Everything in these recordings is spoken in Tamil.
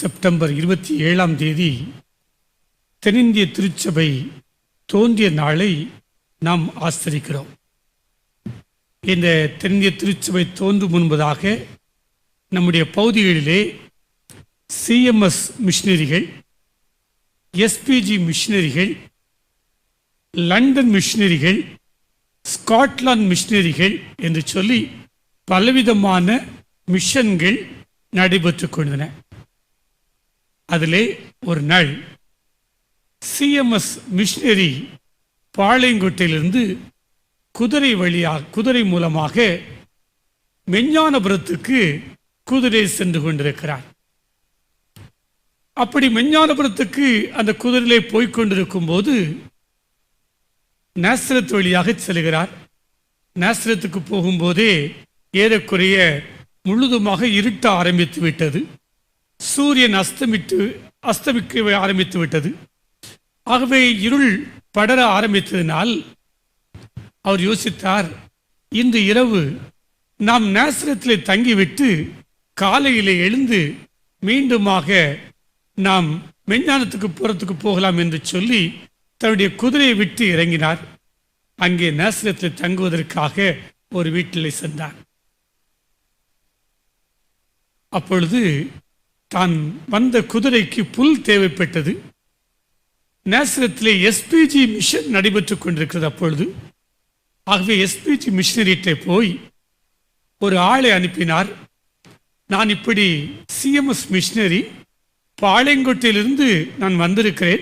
செப்டம்பர் இருபத்தி ஏழாம் தேதி தென்னிந்திய திருச்சபை தோன்றிய நாளை நாம் ஆஸ்தரிக்கிறோம். இந்த தென்னிந்திய திருச்சபை தோன்றும் முன்பதாக நம்முடைய பகுதிகளிலே CMS missionaries SPG missionaries London missionaries Scotland missionaries என்று சொல்லி பலவிதமான மிஷன்கள் நடைபெற்று கொண்டன அதிலே ஒரு நாள் சிஎம்எஸ் மிஷினரி பாளையங்கோட்டையிலிருந்து குதிரை வழியாக குதிரை மூலமாக மெஞ்ஞானபுரத்துக்கு குதிரை சென்று கொண்டிருக்கிறார். அப்படி மெஞ்ஞானபுரத்துக்கு அந்த குதிரையிலே போய்கொண்டிருக்கும் போது நேசரத் வழியாக செல்கிறார். நேசரத்துக்கு போகும்போதே ஏறக்குறைய முழுதுமாக இருட்ட ஆரம்பித்து விட்டது. சூரியன் அஸ்தமிட்டு அஸ்தமிக்க ஆரம்பித்து விட்டது. ஆகவே இருள் படர ஆரம்பித்ததினால் அவர் யோசித்தார் இன்று இரவு நாம் நேசரத்திலே தங்கிவிட்டு காலையிலே எழுந்து மீண்டுமாக நாம் மெஞ்ஞானத்துக்கு புறத்துக்கு போகலாம் என்று சொல்லி தன்னுடைய குதிரையை விட்டு இறங்கினார். அங்கே நேசரத்தில் தங்குவதற்காக ஒரு வீட்டில் சென்றார். அப்பொழுது தான் வந்த குதிரைக்கு புல் தேவைப்பட்டது. நேசரத்திலே எஸ்பிஜி மிஷன் நடைபெற்றுக் கொண்டிருக்கிறது அப்பொழுது. ஆகவே எஸ்பிஜி மிஷினரிட்டே போய் ஒரு ஆளை அனுப்பினார். நான் இப்படி சிஎம்எஸ் மிஷினரி பாளையங்கோட்டையிலிருந்து நான் வந்திருக்கிறேன்.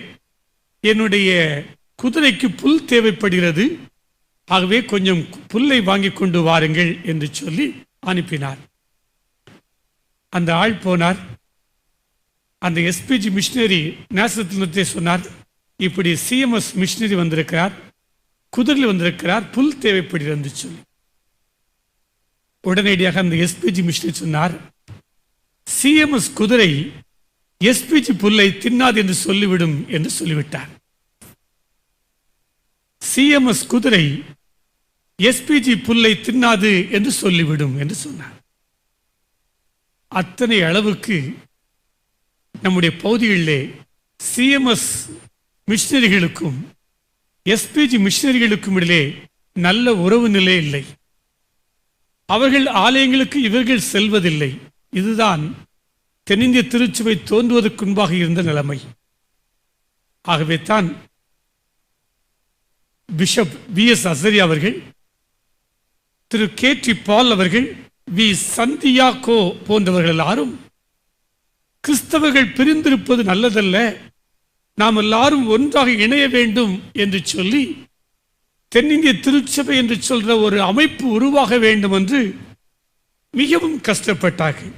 என்னுடைய குதிரைக்கு புல் தேவைப்படுகிறது. ஆகவே கொஞ்சம் புல்லை வாங்கி கொண்டு வாருங்கள் என்று சொல்லி அனுப்பினார். அந்த ஆள் போனார். அந்த எஸ்பிஜி மிஷினரி நேசத்தினத்தை சொன்னார். இப்படி சிஎம்எஸ் மிஷினரி வந்திருக்கிறார். குதிரையில் வந்திருக்கிறார். புல் தேவைப்படி சொல்லி. உடனடியாக அந்த எஸ்பிஜி மிஷினரி சொன்னார். சிஎம்எஸ் குதிரை எஸ்பிஜி புல்லை தின்னாது என்று சொல்லிவிடும் என்று சொல்லிவிட்டார். சிஎம்எஸ் குதிரை எஸ்பிஜி புல்லை தின்னாது என்று சொல்லிவிடும் என்று சொன்னார். அத்தனை அளவுக்கு நம்முடைய பகுதிகளிலே சிஎம்எஸ் மிஷினரிகளுக்கும் எஸ்பிஜி மிஷினரிகளுக்கும் இடையிலே நல்ல உறவு நிலை இல்லை. அவர்கள் ஆலயங்களுக்கு இவர்கள் செல்வதில்லை. இதுதான் தென்னிந்திய திருச்சுவை தோன்றுவதற்கு முன்பாக இருந்த நிலைமை. ஆகவே தான் பிஷப் வி எஸ் அசரி அவர்கள் திரு கே டி பால் அவர்கள் வி சந்தியாகோ போன்றவர்கள் எல்லாரும் கிறிஸ்தவர்கள் பிரிந்திருப்பது நல்லதல்ல. நாம் எல்லாரும் ஒன்றாக இணைய வேண்டும் என்று சொல்லி தென்னிந்திய திருச்சபை என்று சொல்ற ஒரு அமைப்பு உருவாக வேண்டும் என்று மிகவும் கஷ்டப்பட்டார்கள்.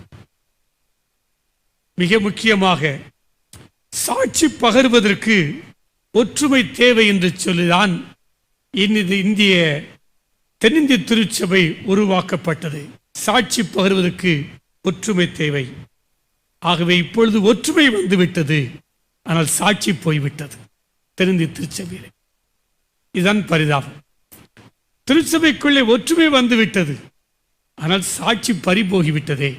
மிக முக்கியமாக சாட்சி பகர்வதற்கு ஒற்றுமை தேவை என்று சொல்லிதான் இன்னது இந்திய தென்னிந்திய திருச்சபை உருவாக்கப்பட்டது. சாட்சி பகர்வதற்கு ஒற்றுமை தேவை. ஆகவே இப்பொழுது ஒற்றுமை வந்துவிட்டது. ஆனால் சாட்சி போய்விட்டது. தென்னிந்திய திருச்சபையில். இதுதான் பரிதாபம். திருச்சபைக்குள்ளே ஒற்றுமை வந்துவிட்டது. ஆனால் சாட்சி பறிபோகிவிட்டதே.